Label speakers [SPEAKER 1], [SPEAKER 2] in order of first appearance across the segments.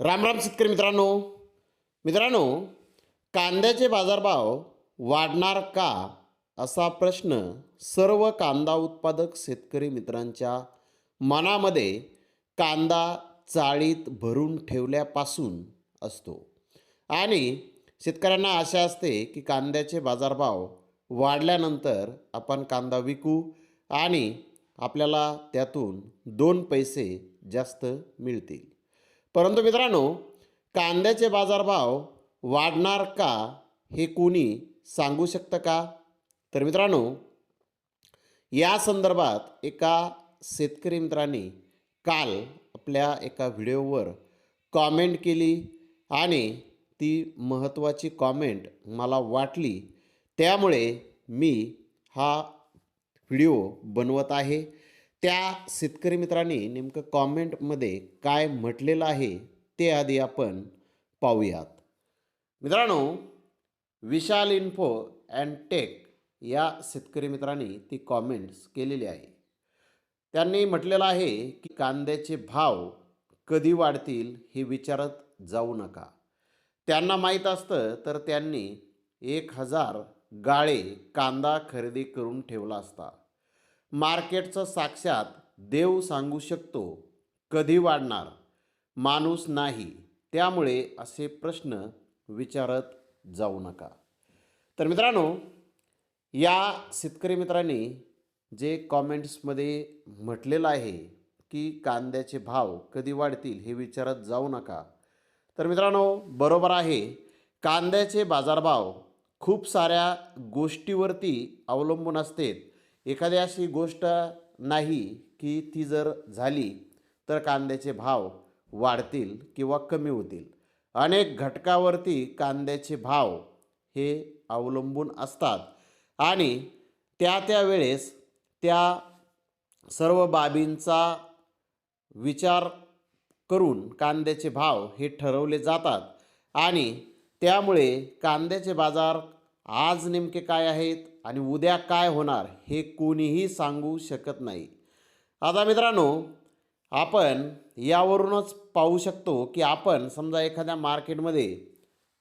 [SPEAKER 1] राम राम शेतकरी मित्रांनो. मित्रांनो कांद्याचे बाजारभाव वाढणार का असा प्रश्न सर्व कांदा उत्पादक शेतकरी मित्रांच्या मनामध्ये कांदा चाळीत भरून ठेवल्यापासून असतो. आणि शेतकऱ्यांना आशा असते की कांद्याचे बाजारभाव वाढल्यानंतर आपण कांदा विकू आणि आपल्याला त्यातून दोन पैसे जास्त मिळतील. परंतु मित्रांनो कांद्याचे बाजारभाव वाढणार का हे कोणी सांगू शकतं का? तर मित्रांनो या संदर्भात एका शेतकरी मित्रांनी काल आपल्या एका व्हिडिओवर कॉमेंट केली आणि ती महत्त्वाची कॉमेंट मला वाटली. त्यामुळे मी हा व्हिडिओ बनवत आहे. त्या शेतकरी मित्रांनी नेमकं कॉमेंटमध्ये काय म्हटलेलं आहे ते आधी आपण पाहूयात. मित्रांनो विशाल इन्फो अँड टेक या शेतकरी मित्रांनी ती कॉमेंट्स केलेली आहे. त्यांनी म्हटलेलं आहे की कांद्याचे भाव कधी वाढतील हे विचारत जाऊ नका. त्यांना माहीत असतं तर त्यांनी एक हजार गाळे कांदा खरेदी करून ठेवला असता. मार्केटचं साक्षात देव सांगू शकतो कधी वाढणार? माणूस नाही. त्यामुळे असे प्रश्न विचारत जाऊ नका. तर मित्रांनो या शेतकरी मित्रांनी जे कॉमेंट्समध्ये म्हटलेलं आहे की कांद्याचे भाव कधी वाढतील हे विचारत जाऊ नका. तर मित्रांनो बरोबर आहे. कांद्याचे बाजारभाव खूप साऱ्या गोष्टीवरती अवलंबून असते एखादी अशी गोष्ट नाही की ती जर झाली तर कांद्याचे भाव वाढतील किंवा कमी होतील. अनेक घटकावरती कांद्याचे भाव हे अवलंबून असतात आणि त्या त्या वेळेस त्या सर्व बाबींचा विचार करून कांद्याचे भाव हे ठरवले जातात आणि त्यामुळे कांद्याचे बाजार आज नेमके काय आहेत आणि उद्या काय होणार हे कोणीही सांगू शकत नाही. आता मित्रांनो आपण यावरूनच पाहू शकतो की आपण समजा एखाद्या मार्केटमध्ये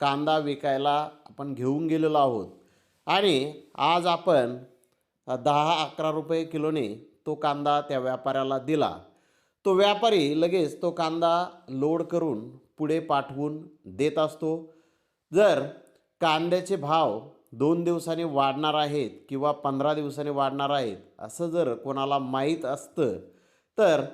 [SPEAKER 1] कांदा विकायला आपण घेऊन गेलेलो आहोत आणि आज आपण दहा अकरा रुपये किलोने तो कांदा त्या व्यापाऱ्याला दिला. तो व्यापारी लगेच तो कांदा लोड करून पुढे पाठवून देत असतो. जर कांद्याचे भाव दोन दिवसांनी वाढणार आहेत किंवा पंधरा दिवसांनी वाढणार आहेत असं जर कोणाला माहीत असतं तर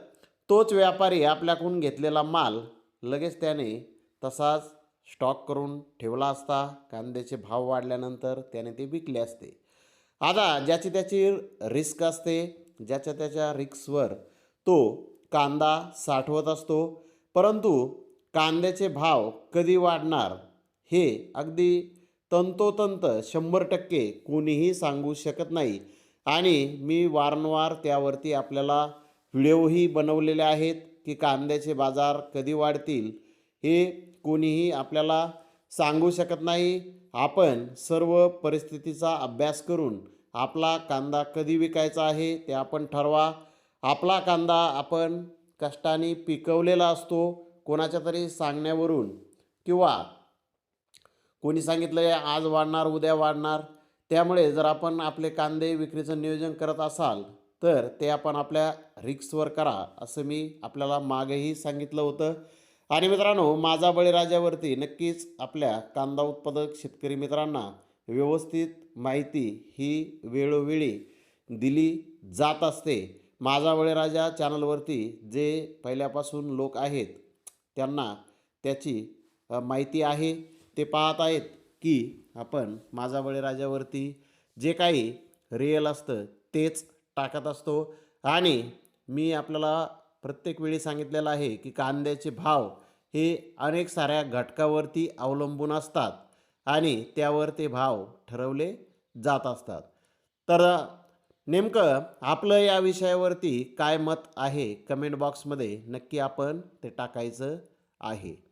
[SPEAKER 1] तोच व्यापारी आपल्याकडून घेतलेला माल लगेच त्याने तसाच स्टॉक करून ठेवला असता. कांद्याचे भाव वाढल्यानंतर त्याने ते विकले असते. आता ज्याची त्याची रिस्क असते ज्याच्या त्याच्या रिक्सवर तो कांदा साठवत असतो. परंतु कांद्याचे भाव कधी वाढणार हे अगदी तंतोतंत शंभर टक्के कोणीही सांगू शकत नाही. आणि मी वारंवार त्यावरती आपल्याला व्हिडिओही बनवलेले आहेत की कांद्याचे बाजार कधी वाढतील हे कोणीही आपल्याला सांगू शकत नाही. आपण सर्व परिस्थितीचा अभ्यास करून आपला कांदा कधी विकायचा आहे ते आपण ठरवा. आपला कांदा आपण कष्टाने पिकवलेला असतो कोणाच्या तरी सांगण्यावरून किंवा कोणी सांगितलं आहे आज वाढणार उद्या वाढणार. त्यामुळे जर आपण आपले कांदे विक्रीचं नियोजन करत असाल तर ते आपण आपल्या रिक्सवर करा असं मी आपल्याला मागेही सांगितलं होतं. आणि मित्रांनो माझा बळीराजावरती नक्कीच आपल्या कांदा उत्पादक शेतकरी मित्रांना व्यवस्थित माहिती ही वेळोवेळी दिली जात असते. माझा बळीराजा चॅनलवरती जे पहिल्यापासून लोक आहेत त्यांना त्याची माहिती आहे. ते पाहत आहेत की आपण माझा बळीराजावरती जे काही रिअल असतं तेच टाकत असतो. आणि मी आपल्याला प्रत्येक वेळी सांगितलेलं आहे की कांद्याचे भाव हे अनेक साऱ्या घटकावरती अवलंबून असतात आणि त्यावर ते भाव ठरवले जात असतात. तर नेमकं आपलं या विषयावरती काय मत आहे? कमेंट बॉक्समध्ये नक्की आपण ते टाकायचं आहे.